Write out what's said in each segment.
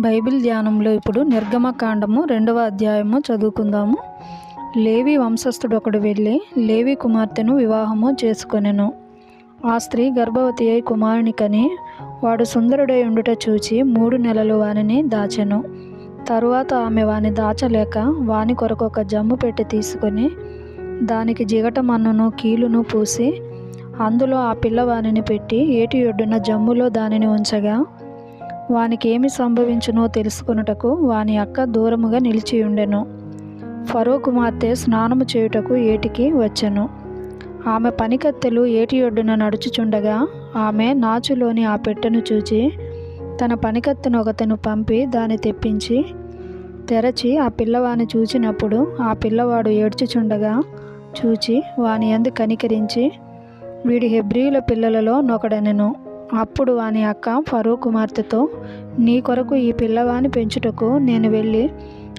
Bible ధ్యానంలో ఇప్పుడు నిర్గమకాండము రెండవ అధ్యాయము చదువుకుందాము. లేవి వంశస్థుడు ఒకడు వెళ్ళి లేవి కుమార్తెను వివాహము చేసుకొనెను. ఆ స్త్రీ గర్భవతి అయి కుమారుని కని వాడు సుందరుడై ఉండుట చూచి మూడు నెలలు వానిని దాచెను. తరువాత ఆమె వాని దాచలేక వాని కొరకు ఒక జమ్ము పెట్టి తీసుకొని దానికి జిగట మన్నును కీలును పూసి అందులో ఆ పిల్లవానిని పెట్టి ఏటి ఒడ్డున జమ్ములో దానిని ఉంచగా వానికి ఏమి సంభవించునో తెలుసుకొనుటకు వాని అక్క దూరముగా నిలిచి ఉండెను ఫరో కుమార్తె స్నానము చేయుటకు ఏటికి వచ్చెను. ఆమె పనికత్తెలు ఏటి ఒడ్డున నడుచుచుండగా ఆమె నాచులోని ఆ పెట్టెను చూచి తన పనికత్తెను ఒకతను పంపి దాన్ని తెప్పించి తెరచి ఆ పిల్లవాని చూచినప్పుడు ఆ పిల్లవాడు ఏడ్చుచుండగా చూచి వాని ఎందు కనికరించి వీడి హెబ్రియుల పిల్లలలో నొకడనెను. అప్పుడు వాని అక్క ఫరో కుమార్తెతో నీ కొరకు ఈ పిల్లవాని పెంచుటకు నేను వెళ్ళి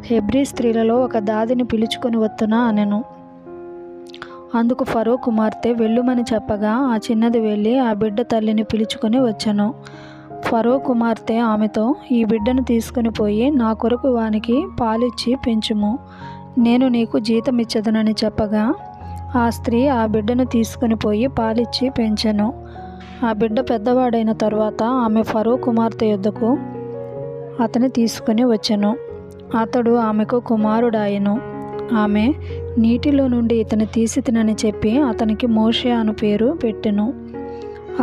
హెబ్రీ స్త్రీలలో ఒక దాదిని పిలుచుకొని వస్తున్నా అనెను. అందుకు ఫరో కుమార్తె వెళ్ళుమని చెప్పగా ఆ చిన్నది వెళ్ళి ఆ బిడ్డ తల్లిని పిలుచుకొని వచ్చాను. ఫరో కుమార్తె ఆమెతో ఈ బిడ్డను తీసుకుని పోయి నా కొరకు వానికి పాలిచ్చి పెంచుము. నేను నీకు జీతం ఇచ్చదనని చెప్పగా ఆ స్త్రీ ఆ బిడ్డను తీసుకుని పోయి పాలిచ్చి పెంచను. ఆ బిడ్డ పెద్దవాడైన తరువాత ఆమె ఫరో కుమార్తె యొద్దకు అతని తీసుకుని వచ్చెను. అతడు ఆమెకు కుమారుడాయను. ఆమె నీటిలో నుండి ఇతని తీసి తినని చెప్పి అతనికి మోషే అను పేరు పెట్టెను.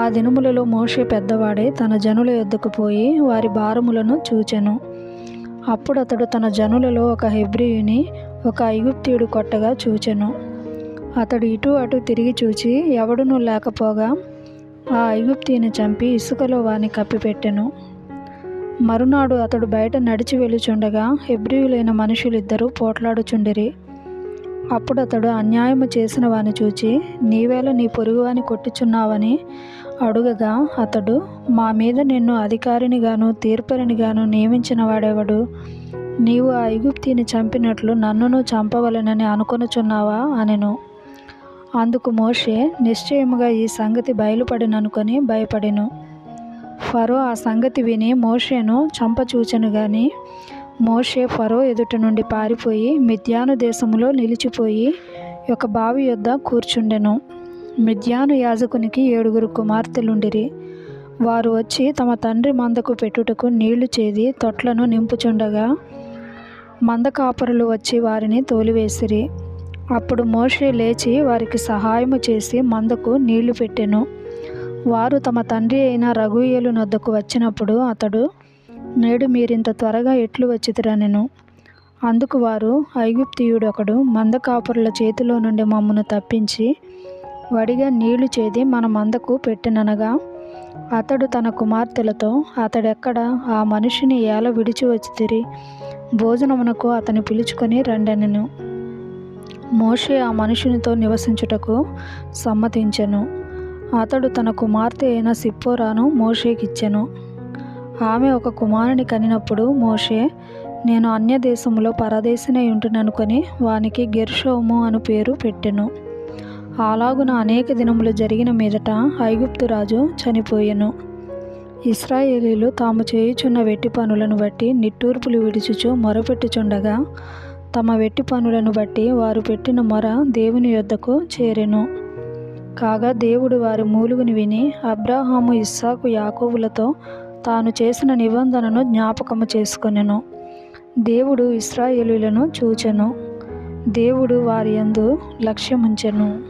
ఆ దినములలో మోషే పెద్దవాడే తన జనుల ఎద్దుకు పోయి వారి భారములను చూచెను. అప్పుడు అతడు తన జనులలో ఒక హెబ్రియుని ఒక ఐగుప్తియుడు కొట్టగా చూచెను. అతడు ఇటు అటు తిరిగి చూచి ఎవడునూ లేకపోగా ఆ ఐగుప్తిని చంపి ఇసుకలో వాని కప్పిపెట్టెను. మరునాడు అతడు బయట నడిచి వెళ్ళుచుండగా హెబ్రియులైన మనుషులిద్దరూ పోట్లాడుచుండిరి. అప్పుడు అతడు అన్యాయము చేసిన వాని చూచి నీవేళ నీ పొరుగువాని కొట్టుచున్నావని అడుగగా అతడు మా మీద నిన్ను అధికారినిగాను తీర్పరినిగాను నియమించిన వాడెవడు? నీవు ఆ ఐగుప్తిని చంపినట్లు నన్నును చంపవలెనని అనుకొనుచున్నావా? అనెను. అందుకు మోషే నిశ్చయముగా ఈ సంగతి బయలుపడిననుకొని భయపడెను. ఫరో ఆ సంగతి విని మోషేను చంపచూచెను గాని మోషే ఫరో ఎదుట నుండి పారిపోయి మిథ్యాను దేశములో నిలిచిపోయి ఒక బావి యొద్ద కూర్చుండెను. మిథ్యాను యాజకునికి ఏడుగురు కుమార్తెలుండిరి. వారు వచ్చి తమ తండ్రి మందకు పెట్టుటకు నీళ్ళు చేది తొట్లను నింపుచుండగా మంద కాపరులు వచ్చి వారిని తోలివేసిరి. అప్పుడు మోషే లేచి వారికి సహాయము చేసి మందకు నీళ్ళు పెట్టెను. వారు తమ తండ్రి అయిన రఘుయేలు నొద్దకు వచ్చినప్పుడు అతడు నేడు మీరింత త్వరగా ఎట్లు వచ్చితిరనెను? అందుకు వారు ఐగుప్తియుడొకడు మంద కాపురుల చేతిలో నుండి మమ్మను తప్పించి వడిగా నీళ్ళు చేది మన మందకు పెట్టిననగా అతడు తన కుమార్తెలతో అతడెక్కడ ఆ మనిషిని ఎలా విడిచి వచ్చి తిరిగి భోజనమునకు అతని పిలుచుకొని రండెనను. మోషే ఆ మనుషునితో నివసించుటకు సమ్మతించెను. అతడు తన కుమార్తె అయిన సిప్పోరాను మోషేకిచ్చెను. ఆమె ఒక కుమారుని కనినప్పుడు మోషే నేను అన్య దేశంలో పరదేశినై ఉంటుననుకొని వానికి గెర్షోము అను పేరు పెట్టెను. అలాగున అనేక దినములు జరిగిన మీదట ఐగుప్తు రాజు చనిపోయెను. ఇస్రాయేలీలు తాము చేయుచున్న వెట్టి పనులను బట్టి నిట్టూర్పులు విడుచుచు మొరపెట్టుచుండగా తమ వెట్టి పనులను బట్టి వారు పెట్టిన మొర దేవుని యొద్దకు చేరెను. కాగా దేవుడు వారి మూలుగుని విని అబ్రాహాము ఇస్సాకు యాకోబులతో తాను చేసిన నిబంధనను జ్ఞాపకము చేసుకొనెను. దేవుడు ఇస్రాయేలులను చూచెను. దేవుడు వారి యందు లక్ష్యముంచెను.